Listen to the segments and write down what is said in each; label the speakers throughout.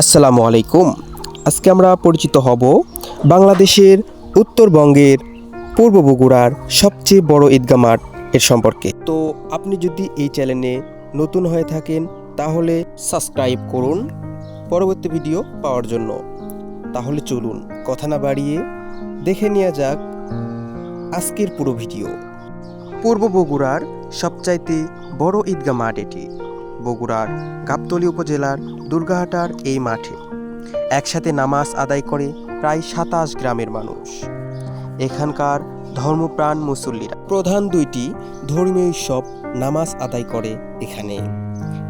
Speaker 1: আসসালামু আলাইকুম। আজকে আমরা পরিচিত হব বাংলাদেশের উত্তরবঙ্গের পূর্ব বগুড়ার সবচেয়ে বড় ঈদগা মাঠ এর সম্পর্কে। তো আপনি যদি এই চ্যানেলে নতুন হয়ে থাকেন, তাহলে সাবস্ক্রাইব করুন পরবর্তী ভিডিও পাওয়ার জন্য। তাহলে চলুন কথা না বাড়িয়ে দেখে নেওয়া যাক আজকের পুরো ভিডিও। পূর্ব বগুড়ার সবচাইতে বড় ঈদগা মাঠ এটি। বগুড়ার গাবতলী উপজেলার দুর্গাহাটার এই মাঠে। একসাথে নামাজ আদায় করে প্রায় সাতাশ গ্রামের মানুষ। এখানকার ধর্মপ্রাণ মুসল্লিরা। প্রধান দুইটি ধর্মীয় উৎসব নামাজ আদায় করে এখানে।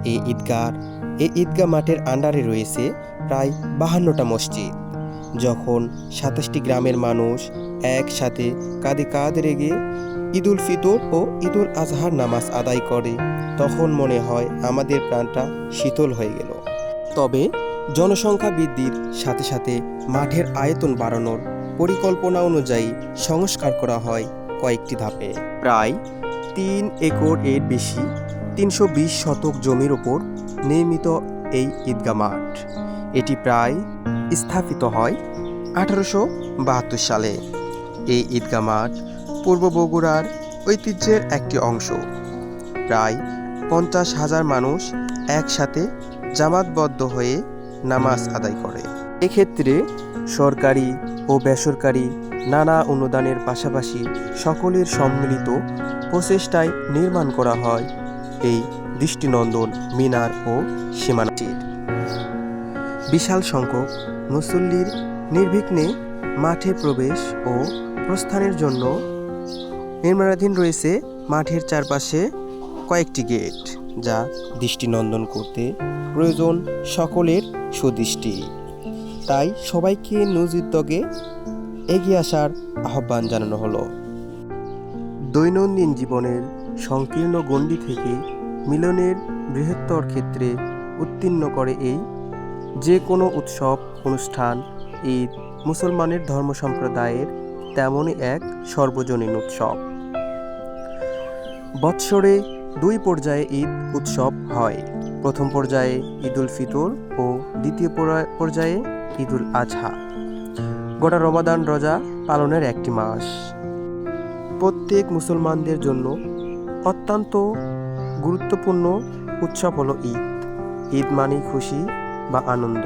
Speaker 1: এই ঈদগাহ এই ঈদগাহ মাঠের আন্ডারে রয়েছে প্রায় বাহান্নটা মসজিদ। যখন সাতাশটি গ্রামের মানুষ একসাথে কাঁধে কাঁধ রেগে ঈদুল ফিতর ও ঈদুল আজহার নামাজ আদায় করে, তখন মনে হয় আমাদের প্রাণটা শীতল হয়ে গেল। তবে জনসংখ্যা বৃদ্ধির সাথে সাথে মাঠের আয়তন বাড়ানোর পরিকল্পনা অনুযায়ী সংস্কার করা হয় কয়েকটি ধাপে। প্রায় তিন একর এর বেশি, তিনশো বিশ শতক জমির ওপর নির্মিত এই ঈদগা মাঠ। এটি প্রায় স্থাপিত হয় আঠারোশো বাহাত্তর সালে। এই ঈদগা মাঠ পূর্ব বগুড়ার ঐতিহ্যের একটি অংশ। প্রায় পঞ্চাশ হাজার মানুষ একসাথে জামাতবদ্ধ হয়ে নামাজ আদায় করে। এক্ষেত্রে সরকারি ও বেসরকারি নানা অনুদানের পাশাপাশি সকলের সম্মিলিত প্রচেষ্টায় নির্মাণ করা হয় এই দৃষ্টিনন্দন মিনার ও সীমানাটির বিশাল সংখ্যক মুসল্লির নির্বিঘ্নে মাঠে প্রবেশ ও প্রস্থানের জন্য নির্মাণাধীন রয়েছে মাঠের চারপাশে কয়েকটি গেট, যা দৃষ্টিনন্দন করতে প্রয়োজন সকলের সুদৃষ্টি। তাই সবাইকে উদ্যোগে এগিয়ে আসার আহ্বান জানানো হলো। দৈনন্দিন জীবনের সংকীর্ণ গণ্ডি থেকে মিলনের বৃহত্তর ক্ষেত্রে উত্তীর্ণ করে এই যে কোনো উৎসব, অনুষ্ঠান, ঈদ, মুসলমানের ধর্ম সম্প্রদায়ের তেমনই এক সর্বজনীন উৎসব। বৎসরে দুই পর্যায়ে ঈদ উৎসব হয়। প্রথম পর্যায়ে ঈদুল ফিতর ও দ্বিতীয় পরা- পর্যায়ে ঈদুল আজহা গোটা রমাদান রোজা পালনের একটি মাস। প্রত্যেক মুসলমানদের জন্য অত্যন্ত গুরুত্বপূর্ণ উৎসব হলো ঈদ। ঈদ মানে খুশি বা আনন্দ।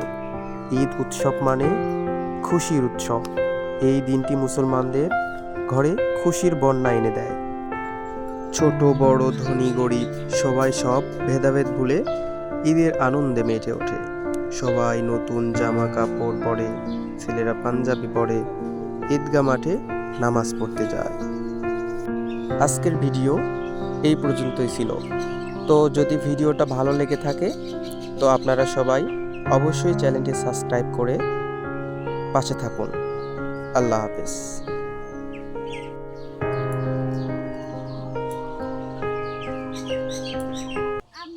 Speaker 1: ঈদ উৎসব মানে খুশির উৎসব। এই দিনটি মুসলমানদের ঘরে খুশির বন্যা এনে দেয়। ছোট, বড়, ধনী, গরিব সবাই সব ভেদাভেদ ভুলে ঈদের আনন্দে মেতে ওঠে। সবাই নতুন জামা কাপড় পরে, ছেলেরা পাঞ্জাবি পরে ঈদগা মাঠে নামাজ পড়তে যায়। আজকের ভিডিও এই পর্যন্তই ছিল। তো যদি ভিডিওটা ভালো লেগে থাকে, তো আপনারা সবাই অবশ্যই চ্যানেলটি সাবস্ক্রাইব করে পাশে থাকুন। আল্লাহ হাফেজ।